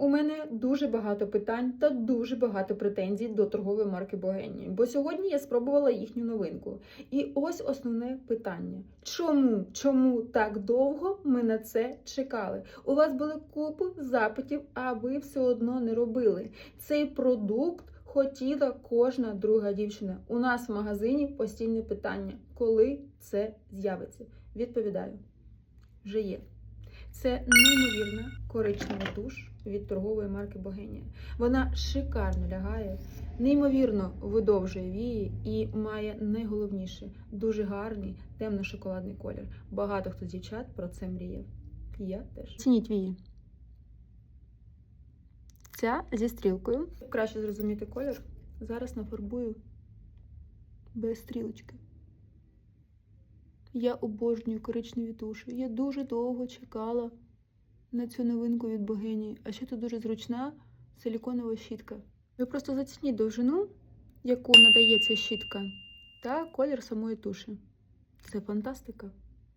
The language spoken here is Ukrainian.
У мене дуже багато питань та дуже багато претензій до торгової марки Богенії, бо сьогодні я спробувала їхню новинку. І ось основне питання: чому? Чому так довго ми на це чекали? У вас були купу запитів, а ви все одно не робили. Цей продукт хотіла кожна друга дівчина. У нас в магазині постійне питання, коли це з'явиться. Відповідаю, вже є. Це неймовірна коричнева туш від торгової марки Богенія. Вона шикарно лягає, неймовірно видовжує вії і має найголовніше дуже гарний темно-шоколадний колір. Багато хто з дівчат про це мріяв. Я теж. Цініть вії. Ця зі стрілкою. Краще зрозуміти колір. Зараз нафарбую без стрілочки. Я обожнюю коричневі туші. Я дуже довго чекала на цю новинку від богині. А ще тут дуже зручна силіконова щітка. Ви просто зацініть довжину, яку надає ця щітка, та колір самої туші. Це фантастика.